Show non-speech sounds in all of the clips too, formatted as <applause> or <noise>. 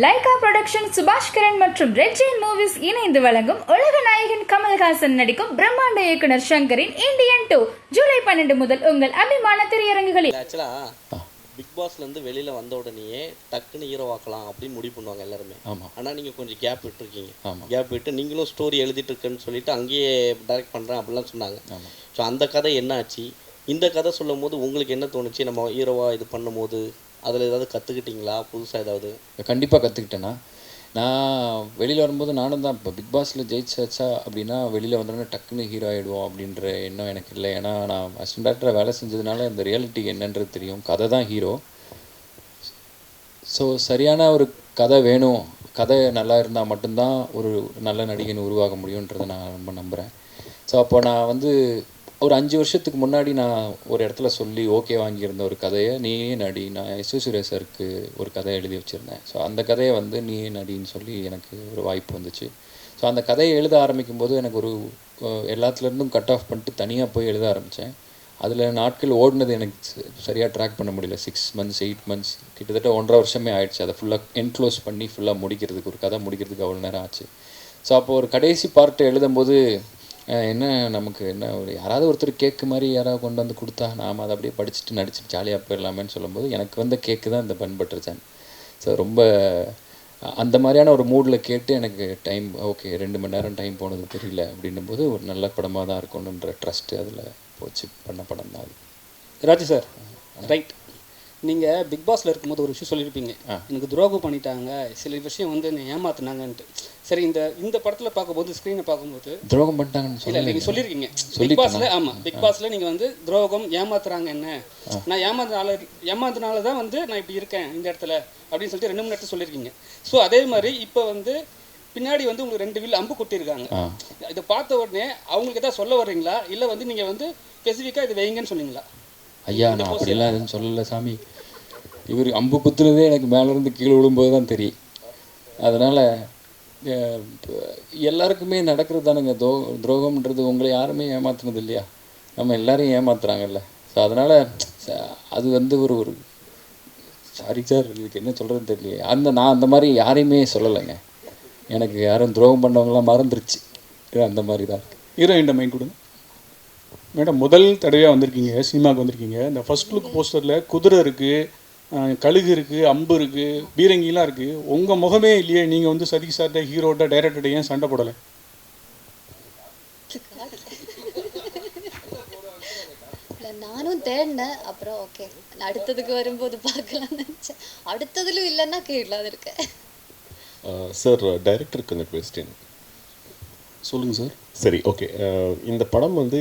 Lyca production சுபாஷ் கிரண் மற்றும் red Jain movies இணைந்து வழங்கும் உலக நாயகன் கமல்ஹாசன் நடிக்கும் பிரம்மாண்ட இயக்குனர் சங்கரின் இந்தியன் டூ ஜூலை பன்னெண்டு முதல் உங்கள் அபிமான திரையரங்குகளில். ஆக்சுவலாக பிக் பாஸ்லேருந்து வெளியில் வந்த உடனேயே டக்குன்னு ஹீரோவாக்கலாம் அப்படின்னு முடிவு பண்ணுவாங்க எல்லாருமே. ஆமா. ஆனால் நீங்கள் கொஞ்சம் கேப் விட்டுருக்கீங்க. ஆமா. கேப் விட்டு நீங்களும் ஸ்டோரி எழுதிட்டு இருக்கேன்னு சொல்லிட்டு அங்கேயே டைரக்ட் பண்ணுறேன் அப்படிலாம் சொன்னாங்க. ஸோ அந்த கதை என்ன ஆச்சு? இந்த கதை சொல்லும் போது உங்களுக்கு என்ன தோணுச்சு? நம்ம ஹீரோவாக இது பண்ணும்போது? அதில் ஏதாவது கற்றுக்கிட்டீங்களா புதுசாக ஏதாவது? கண்டிப்பாக கற்றுக்கிட்டேன்னா நான் வெளியில் வரும்போது நானும் தான் இப்போ பிக் பாஸில் ஜெயிச்சாச்சா அப்படின்னா வெளியில் வந்தோடனே டக்குன்னு ஹீரோ ஆகிடுவோம் அப்படின்ற எண்ணம் எனக்கு இல்லை. ஏன்னா நான் அசிஸ்டன்ட் டேரக்டராக வேலை செஞ்சதுனால இந்த ரியாலிட்டி என்னன்றது தெரியும். கதை தான் ஹீரோ ஸோ சரியான ஒரு கதை வேணும். கதை நல்லா இருந்தால் மட்டும்தான் ஒரு நல்ல நடிகன் உருவாக முடியுன்றதை நான் ரொம்ப நம்புகிறேன் ஸோ அப்போ நான் வந்து ஒரு அஞ்சு வருஷத்துக்கு முன்னாடி நான் ஒரு இடத்துல சொல்லி ஓகே வாங்கியிருந்த ஒரு கதையை நீயே நடி? நான் எஸ் சுரேஷ் சாருக்கு ஒரு கதை எழுதி வச்சுருந்தேன். ஸோ அந்த கதையை வந்து நீயே நடின்னு சொல்லி எனக்கு ஒரு வாய்ப்பு வந்துச்சு. ஸோ அந்த கதையை எழுத ஆரம்பிக்கும் போது எனக்கு ஒரு எல்லாத்துலேருந்தும் கட் ஆஃப் பண்ணிட்டு தனியாக போய் எழுத ஆரம்பித்தேன் அதில் நாட்கள் ஓடினது எனக்கு சரியாக ட்ராக் பண்ண முடியல. சிக்ஸ் மந்த்ஸ் எயிட் மந்த்ஸ் கிட்டத்தட்ட ஒன்றரை வருஷமே ஆயிடுச்சு. அதை ஃபுல்லாக என்க்ளோஸ் பண்ணி ஃபுல்லாக முடிக்கிறதுக்கு ஒரு கதை முடிக்கிறதுக்கு அவ்வளோ நேரம் ஆச்சு. ஸோ அப்போது ஒரு கடைசி பார்ட்டை எழுதும்போது என்ன நமக்கு என்ன ஒரு யாராவது ஒருத்தர் கேக்கு மாதிரி யாராவது கொண்டு வந்து கொடுத்தா நாம் அதை அப்படியே படிச்சுட்டு நடிச்சுட்டு ஜாலியாக போயிடலாமேன்னு சொல்லும்போது எனக்கு வந்த கேக்கு தான் இந்த பன் பட்டர் ஸோ ரொம்ப அந்த மாதிரியான ஒரு மூடில் கேட்டு எனக்கு டைம் ஓகே ரெண்டு மணி நேரம் டைம் போனது தெரியல அப்படின்னும் போது ஒரு நல்ல படமாக தான் இருக்கணுன்ற ட்ரஸ்ட்டு அதில் போச்சு பண்ண படம் தான் அது. ராஜு சார் ரைட் நீங்கள் பிக் பாஸில் இருக்கும்போது ஒரு விஷயம் சொல்லியிருப்பீங்க. எனக்கு துரோகம் பண்ணிட்டாங்க சில விஷயம் வந்து என்னை ஏமாத்துனாங்கன்ட்டு. சரி இந்த இந்த படத்தில் பார்க்கும்போது ஸ்க்ரீனை பார்க்கும்போது துரோகம் பண்ணிட்டாங்கன்னு இல்லை நீங்கள் சொல்லியிருக்கீங்க. பிக்? பாஸில் ஆமாம் பிக் பாஸில் நீங்கள் வந்து துரோகம் ஏமாத்துறாங்க என்ன? நான் ஏமாந்தனால ஏமாந்தனால தான் வந்து நான் இப்படி இருக்கேன் இந்த இடத்துல அப்படின்னு சொல்லிட்டு ரெண்டு மூணு இடத்துல சொல்லியிருக்கீங்க. ஸோ அதே மாதிரி இப்போ வந்து பின்னாடி வந்து உங்களுக்கு ரெண்டு வில் அம்பு கொட்டியிருக்காங்க. இதை பார்த்த உடனே அவங்களுக்கு ஏதாவது சொல்ல வர்றீங்களா? இல்லை வந்து நீங்கள் வந்து ஸ்பெசிஃபிக்காக இது வைங்கன்னு சொன்னீங்களா? ஐயா நான் அப்படிலாம் எதுவும் சொல்லலை சாமி. இவர் அம்பு குத்துனதே எனக்கு மேலேருந்து கீழே விழும்போது தான் தெரியும். அதனால் எல்லாருக்குமே நடக்கிறது தானுங்க. தோ துரோகம்ன்றது உங்களை யாருமே ஏமாத்துனது இல்லையா? நம்ம எல்லாரையும் ஏமாத்துறாங்கல்ல. ஸோ அதனால் அது வந்து ஒரு ஒரு சாரி சார் இதுக்கு என்ன சொல்கிறதுன்னு தெரியலையே. அந்த நான் அந்த மாதிரி யாரையுமே சொல்லலைங்க. எனக்கு யாரும் துரோகம் பண்ணவங்களாம் மறந்துருச்சு. அந்த மாதிரி தான் இருக்கு ஹீரோயின் மைண்ட் கொடுங்க. மேடம் முதல் தடவையாக வந்திருக்கீங்க சினிமாவுக்கு வந்திருக்கீங்க. இந்த ஃபர்ஸ்ட் லுக் போஸ்டரில் குதிரை இருக்குது கழுகு இருக்குது அம்பு இருக்குது பீரங்கிலாம் இருக்குது உங்கள் முகமே இல்லையே நீங்கள் வந்து சதீஷ் சார்ட்ட ஹீரோட்ட டைரக்டர்கிட்ட ஏன் சண்டை போடலை? நானும் தேடினேன். அப்புறம் ஓகே அடுத்ததுக்கு வரும்போது பார்க்கலாம்னு நினச்சேன். அடுத்ததுலும் இல்லைன்னா கேட்கலாம் இருக்கேன். சார் டைரக்டருக்கு அந்த கொஸ்டின் சொல்லுங்கள் சார் சரி ஓகே இந்த படம் வந்து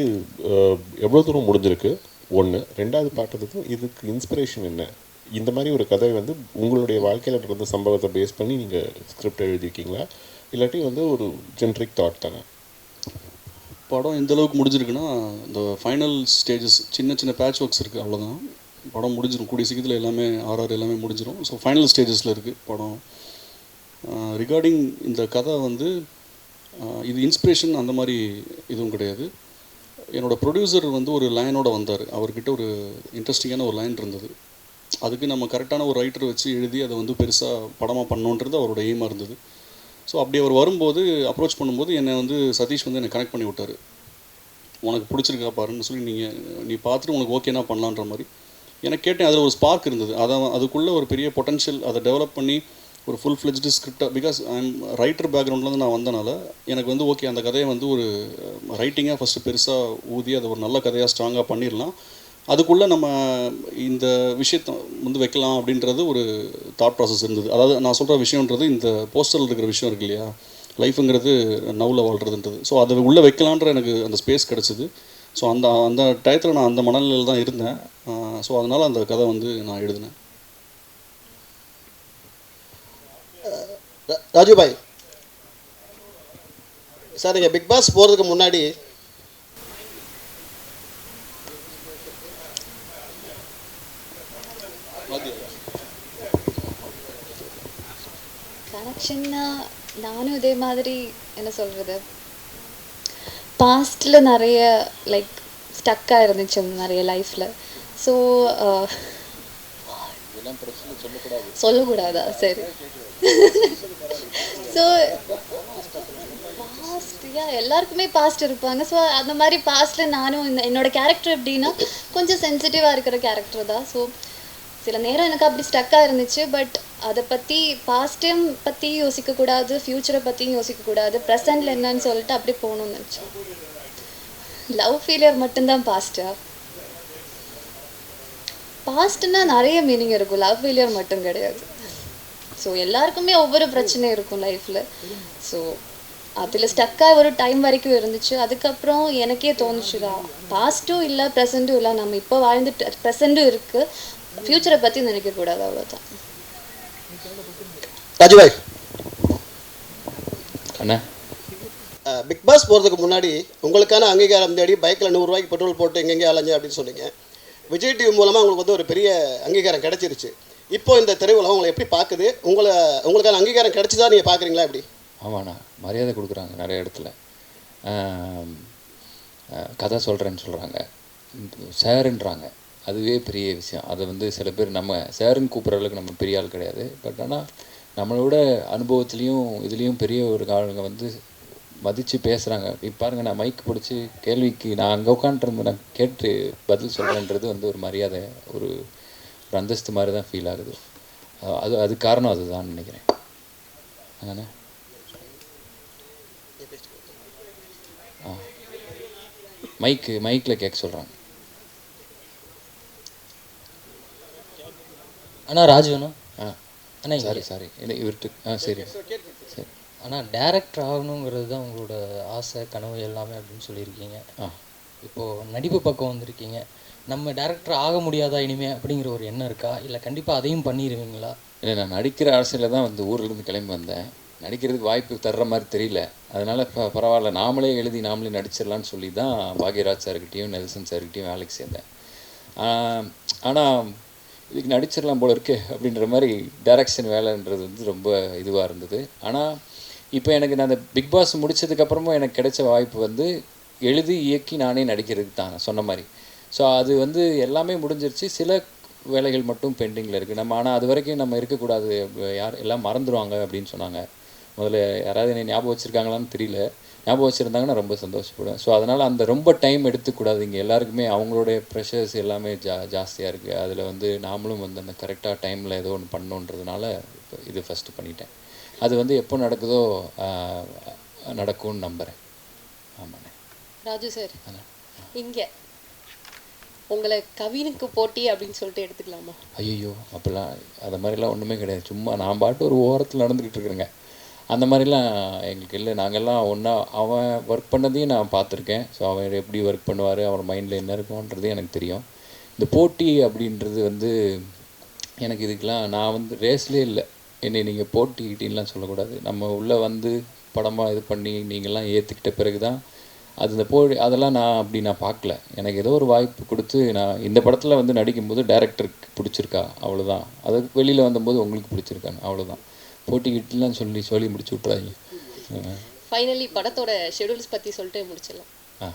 எவ்வளோ தூரம் முடிஞ்சிருக்கு? ஒன்று ரெண்டாவது பார்த்ததுக்கு இதுக்கு இன்ஸ்பிரேஷன் என்ன? இந்த மாதிரி ஒரு கதை வந்து உங்களுடைய வாழ்க்கையில் நடந்த சம்பவத்தை பேஸ் பண்ணி நீங்கள் ஸ்கிரிப்ட் எழுதியிருக்கீங்களா? இல்லாட்டி வந்து ஒரு ஜென்ரிக் தாட் தானே? படம் எந்த அளவுக்கு முடிஞ்சிருக்குன்னா இந்த ஃபைனல் ஸ்டேஜஸ் சின்ன சின்ன பேட்ச் ஒர்க்ஸ் இருக்குது அவ்வளோதான் படம் முடிஞ்சிடும் கூடிய சீக்கிரத்தில் எல்லாமே ஆர்ஆர் எல்லாமே முடிஞ்சிடும் ஸோ ஃபைனல் ஸ்டேஜஸில் இருக்குது படம். ரிகார்டிங் இந்த கதை வந்து இது இன்ஸ்பிரேஷன் அந்த மாதிரி எதுவும் கிடையாது. என்னோடய ப்ரொடியூசர் வந்து ஒரு லைனோட வந்தார். அவர்கிட்ட ஒரு இன்ட்ரெஸ்டிங்கான ஒரு லைன் இருந்தது. அதுக்கு நம்ம கரெக்டான ஒரு ரைட்டர் வச்சு எழுதி அதை வந்து பெருசாக படமாக பண்ணோன்றது அவரோட எய்மாக இருந்தது. ஸோ அப்படி அவர் வரும்போது அப்ரோச் பண்ணும்போது என்னை வந்து சதீஷ் வந்து என்னை கனெக்ட் பண்ணி விட்டார். உனக்கு பிடிச்சிருக்கா பாருன்னு சொல்லி நீங்கள் நீ பார்த்துட்டு உனக்கு ஓகேனா பண்ணலான்ற மாதிரி. எனக்கு கேட்டேன் அதில் ஒரு ஸ்பார்க் இருந்தது. அதை அதுக்குள்ளே ஒரு பெரிய பொட்டன்ஷியல் அதை டெவலப் பண்ணி ஒரு ஃபுல் ஃப்ளெஜ்டு ஸ்கிரிப்டாக பிகாஸ் ஐம் ரைட்டர் பேக்ரவுண்ட்லேருந்து நான் வந்தனால எனக்கு வந்து ஓகே அந்த கதையை வந்து ஒரு ரைட்டிங்காக ஃபஸ்ட்டு பெருசாக ஊதி அதை ஒரு நல்ல கதையாக ஸ்ட்ராங்காக பண்ணிடலாம். அதுக்குள்ளே நம்ம இந்த விஷயத்தை வந்து வைக்கலாம் அப்படின்றது ஒரு தாட் ப்ராசஸ் இருந்தது. அதாவது நான் சொல்கிற விஷயன்றது இந்த போஸ்டரில் இருக்கிற விஷயம் இருக்கு இல்லையா? லைஃபுங்கிறது நவுல வாழ்கிறதுன்றது ஸோ அதை உள்ளே வைக்கலான்ற எனக்கு அந்த ஸ்பேஸ் கிடச்சிது. ஸோ அந்த அந்த டயத்தில் நான் அந்த மனநிலையில் தான் இருந்தேன். ஸோ அதனால் அந்த கதை வந்து நான் எழுதினேன். ரா- ராஜுபாய் சார் நீங்கள் பிக் பாஸ் போகிறதுக்கு முன்னாடி கனெக்ஷன்னா நானும் இதே மாதிரி என்ன சொல்கிறது பாஸ்டில் நிறைய லைக் ஸ்டக்காக இருந்துச்சு நிறைய லைஃப்பில் ஸோ இதெல்லாம் பிரச்சனை சொல்லக்கூடாது. சரி. ஸோ யா <laughs> எல்லாருக்குமே பாஸ்ட் இருப்பாங்க. ஸோ அந்த மாதிரி பாஸ்ட்டில் நானும் என்னோட கேரக்டர் எப்படின்னா கொஞ்சம் சென்சிட்டிவாக இருக்கிற கேரக்டர் தான். ஸோ சில நேரம் எனக்கு அப்படி ஸ்டக்காக இருந்துச்சு பட் அதை பற்றி பாஸ்டையும் பற்றி யோசிக்கக்கூடாது ஃப்யூச்சரை பற்றியும் யோசிக்கக்கூடாது ப்ரெசண்டில் என்னன்னு சொல்லிட்டு அப்படி போகணும்னு நினச்சேன். லவ் ஃபெயிலியர் மட்டும்தான் பாஸ்டா பாஸ்ட்னா நிறைய மீனிங் இருக்கும் லவ் ஃபெயிலியர் மட்டும் கிடையாது. ஸோ எல்லாருக்குமே ஒவ்வொரு பிரச்சனை இருக்கும் லைஃப்பில் ஸோ அதில் ஸ்டக்காக ஒரு டைம் வரைக்கும் இருந்துச்சு. அதுக்கப்புறம் எனக்கே தோணுச்சுடா. பாஸ்ட்டும் இல்லை ப்ரெசண்ட்டும் இல்லை. நம்ம இப்போ வாழ்ந்துட்டு ப்ரெசண்ட்டும் இருக்குது ஃப்யூச்சரை பற்றி நினைக்கக்கூடாது அவ்வளோதான் ராஜுபாய். அண்ணா. பிக் பாஸ் போகிறதுக்கு முன்னாடி உங்களுக்கான அங்கீகாரம் தேடி பைக்கில் நூறுரூவாய்க்கு பெட்ரோல் போட்டு எங்கெங்கே அலைஞ்சு அப்படின்னு சொன்னீங்க. விஜய் டிவி மூலமாக உங்களுக்கு வந்து ஒரு பெரிய அங்கீகாரம் கிடைச்சிருச்சு. இப்போ இந்த திரையுலகம் உங்களை எப்படி பார்க்குது உங்களை உங்களுக்கான அங்கீகாரம் கிடைச்சதா நீங்கள் பார்க்குறீங்களா எப்படி? ஆமாண்ணா மரியாதை கொடுக்குறாங்க நிறைய இடத்துல. கதை சொல்கிறேன்னு சொல்கிறாங்க சாருன்றாங்க. அதுவே பெரிய விஷயம். அதை வந்து சில பேர் நம்ம சாருன்னு கூப்பிட்ற அளவுக்கு நம்ம பெரிய ஆள் கிடையாது. பட் ஆனால் நம்மளோட அனுபவத்துலேயும் இதுலேயும் பெரிய ஒரு ஆளுங்க வந்து மதித்து பேசுகிறாங்க இப்போ பாருங்கள் நான் மைக் பிடிச்சி கேள்விக்கு நான் அங்கே உட்காந்துருந்து நான் கேட்டு பதில் சொல்கிறேன்றது வந்து ஒரு மரியாதை ஒரு ஒரு அந்தஸ்து மாதிரி தான் ஃபீல் ஆகுது. அது அது காரணம் அதுதான் நினைக்கிறேன். அதானே? ஆ. மைக்கு மைக்கில் கேட்க சொல்கிறாங்க அண்ணா ராஜுண்ணா ஆ. அண்ணா. Sorry sorry. இல்லை இவர்கிட்ட ஆ சரி. சரி. ஆனால் டேரக்டர் ஆகணுங்கிறது தான் உங்களோட ஆசை கனவு எல்லாமே அப்படின்னு சொல்லியிருக்கீங்க. ஆ. இப்போது நடிப்பு பக்கம் வந்திருக்கீங்க. நம்ம டேரக்டர் ஆக முடியாதா இனிமே அப்படிங்கிற ஒரு எண்ணம் இருக்கா? இல்லை கண்டிப்பாக அதையும் பண்ணிடுவீங்களா இல்லை நான் நடிக்கிற அரசியலில் தான் வந்து ஊர்லேருந்து கிளம்பி வந்தேன். நடிக்கிறதுக்கு வாய்ப்பு தர்ற மாதிரி தெரியல. அதனால் இப்போ பரவாயில்ல. நாமளே எழுதி நாமளே நடிச்சிடலான்னு சொல்லி தான் பாக்யராஜ் சார்கிட்டையும் நெல்சன் சார்கிட்டையும் வேலைக்கு சேர்ந்தேன். ஆனால் இதுக்கு நடிச்சிடலாம் போல இருக்கு அப்படின்ற மாதிரி டைரக்ஷன் வேலைன்றது வந்து ரொம்ப இதுவாக இருந்தது. ஆனால் இப்போ எனக்கு நான் அந்த பிக் பாஸ் முடிச்சதுக்கப்புறமும் எனக்கு கிடைச்ச வாய்ப்பு வந்து எழுதி இயக்கி நானே நடிக்கிறதுக்கு தான் சொன்ன மாதிரி. ஸோ அது வந்து எல்லாமே முடிஞ்சிருச்சு. சில வேலைகள் மட்டும் பெண்டிங்கில் இருக்குது நம்ம ஆனால் அது வரைக்கும் நம்ம இருக்கக்கூடாது. யார் எல்லாம் மறந்துடுவாங்க அப்படின்னு சொன்னாங்க. முதல்ல யாராவது என்னை ஞாபகம் வச்சுருக்காங்களான்னு தெரியல. ஞாபகம் வச்சுருந்தாங்கன்னா ரொம்ப சந்தோஷப்படுவேன். ஸோ அதனால் அந்த ரொம்ப டைம் எடுத்துக்கூடாது இங்கே எல்லாருக்குமே அவங்களுடைய ப்ரெஷர்ஸ் எல்லாமே ஜா ஜாஸ்தியாக இருக்குது அதில் வந்து நாமளும் வந்து அந்த கரெக்டாக டைமில் ஏதோ ஒன்று பண்ணணுன்றதுனால இப்போ இது ஃபஸ்ட்டு பண்ணிட்டேன். அது வந்து எப்போ நடக்குதோ நடக்கும்னு நம்புகிறேன் ஆமாண்ணே. ராஜு சார். இங்க. உங்களை கவினுக்கு போட்டி அப்படின்னு சொல்லிட்டு எடுத்துக்கலாமா? ஐயோ அப்போல்லாம் அது மாதிரிலாம் ஒன்றுமே கிடையாது. சும்மா நான் பாட்டு ஒரு ஓரத்தில் நடந்துக்கிட்டு இருக்கிறேங்க. அந்த மாதிரிலாம் எங்களுக்கு இல்லை. நாங்கள்லாம் ஒன்றா அவன் ஒர்க் பண்ணதையும் நான் பார்த்துருக்கேன். ஸோ அவன் எப்படி ஒர்க் பண்ணுவார் அவன் மைண்டில் என்ன இருக்கும்ன்றது எனக்கு தெரியும். இந்த போட்டி அப்படின்றது வந்து எனக்கு இதுக்கெலாம் நான் வந்து ரேஸ்லேயே இல்லை. என்னை நீங்கள் போட்டி கிட்டின்லாம் சொல்லக்கூடாது. நம்ம உள்ளே வந்து படமாக இது பண்ணி நீங்கள்லாம் ஏற்றுக்கிட்ட பிறகு தான் அது இந்த போ அதெல்லாம் நான் அப்படி நான் பார்க்கல. எனக்கு ஏதோ ஒரு வாய்ப்பு கொடுத்து நான் இந்த படத்தில் வந்து நடிக்கும்போது டேரக்டருக்கு பிடிச்சிருக்கா அவ்வளோதான் அதுக்கு வெளியில் வந்தபோது உங்களுக்கு பிடிச்சிருக்கான்னு அவ்வளோதான் போட்டிக்கிட்டுலாம் சொல்லி சொல்லி முடிச்சு விட்றாங்க ஃபைனலி படத்தோட ஷெடியூல்ஸ் பத்தி சொல்லிட்டு முடிச்சிடலாம். ஆ.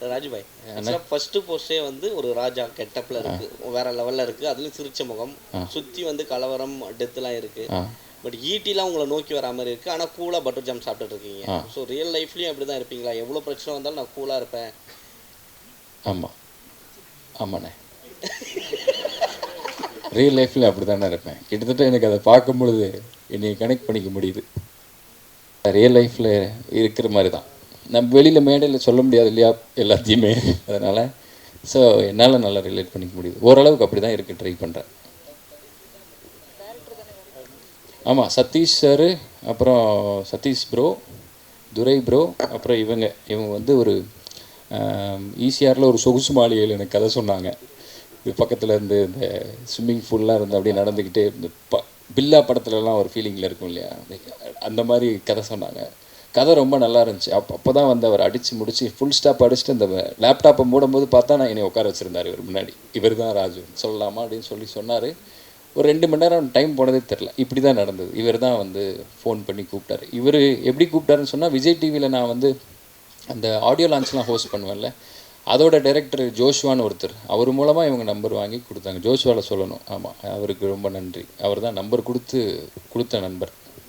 ராஜுபாய் ஃபர்ஸ்ட் போஸ்டே வந்து ஒரு ராஜா கெட்டப்ல இருக்கு. வேற லெவல்ல இருக்கு. அதுலயும் சிரிச்ச முகம். சுத்தி வந்து கலவரம் டெத்லாம் இருக்கு. பட் ஈட்டிலாம் உங்களை நோக்கி வரா மாதிரி இருக்கு. ஆனா கூலா பட்டர் ஜாம் சாப்பிட்டுட்டு இருக்கீங்க. ஸோ ரியல் லைஃப்லயும் அப்படி தான் இருப்பீங்களா? எவ்வளவு பிரச்சனை வந்தாலும் நான் கூலா இருப்பேன். ஆமாம் ஆமாண்ணே. ரியல் லைஃப்பில் அப்படி தானே இருப்பேன். கிட்டத்தட்ட எனக்கு அதை பார்க்கும் பொழுது என்னை கனெக்ட் பண்ணிக்க முடியுது. ரியல் லைஃப்பில் இருக்கிற மாதிரி தான் நம்ம வெளியில் மேடையில் சொல்ல முடியாது இல்லையா? எல்லாத்தையுமே. அதனால் ஸோ என்னால் நல்லா ரிலேட் பண்ணிக்க முடியுது. ஓரளவுக்கு அப்படி தான் இருக்க ட்ரை பண்ணுறேன் ஆமாம் சதீஷ் சார் அப்புறம் சதீஷ் ப்ரோ துரை ப்ரோ அப்புறம் இவங்க. இவங்க வந்து ஒரு ஈசிஆரில் ஒரு சொகுசு மாளிகையில் எனக்கு கதை சொன்னாங்க. இது பக்கத்தில் இருந்து இந்த ஸ்விம்மிங் ஃபூல்லாம் இருந்து அப்படியே நடந்துக்கிட்டே இந்த ப பில்லா படத்துலலாம் ஒரு ஃபீலிங்கில் இருக்கும் இல்லையா? அந்த மாதிரி கதை சொன்னாங்க. கதை ரொம்ப நல்லா இருந்துச்சு. அப்போ அப்போ தான் வந்து அவர் அடித்து முடித்து ஃபுல் ஸ்டாப் அடிச்சுட்டு அந்த லேப்டாப்பை மூடும்போது பார்த்தா நான் என்னை உட்கார வச்சுருந்தார் இவர் முன்னாடி. இவர் தான் ராஜு. சொல்லலாமா அப்படின்னு சொல்லி சொன்னார். ஒரு ரெண்டு மணி நேரம் டைம் போனதே தெரில இப்படி தான் நடந்தது. இவர் தான் வந்து ஃபோன் பண்ணி கூப்பிட்டாரு. இவர் எப்படி கூப்பிட்டாருன்னு சொன்னால் விஜய் டிவியில் நான் வந்து அந்த ஆடியோ லான்ச்லாம் ஹோஸ்ட் பண்ணுவேன்ல அதோட டைரக்டர் ஜோஷ்வான்னு ஒருத்தர். அவர் மூலமாக இவங்க நம்பர் வாங்கி கொடுத்தாங்க. ஜோஷ்வாவில் சொல்லணும். ஆமாம் அவருக்கு ரொம்ப நன்றி. அவர் தான் நம்பர் கொடுத்து கொடுத்த நண்பர்.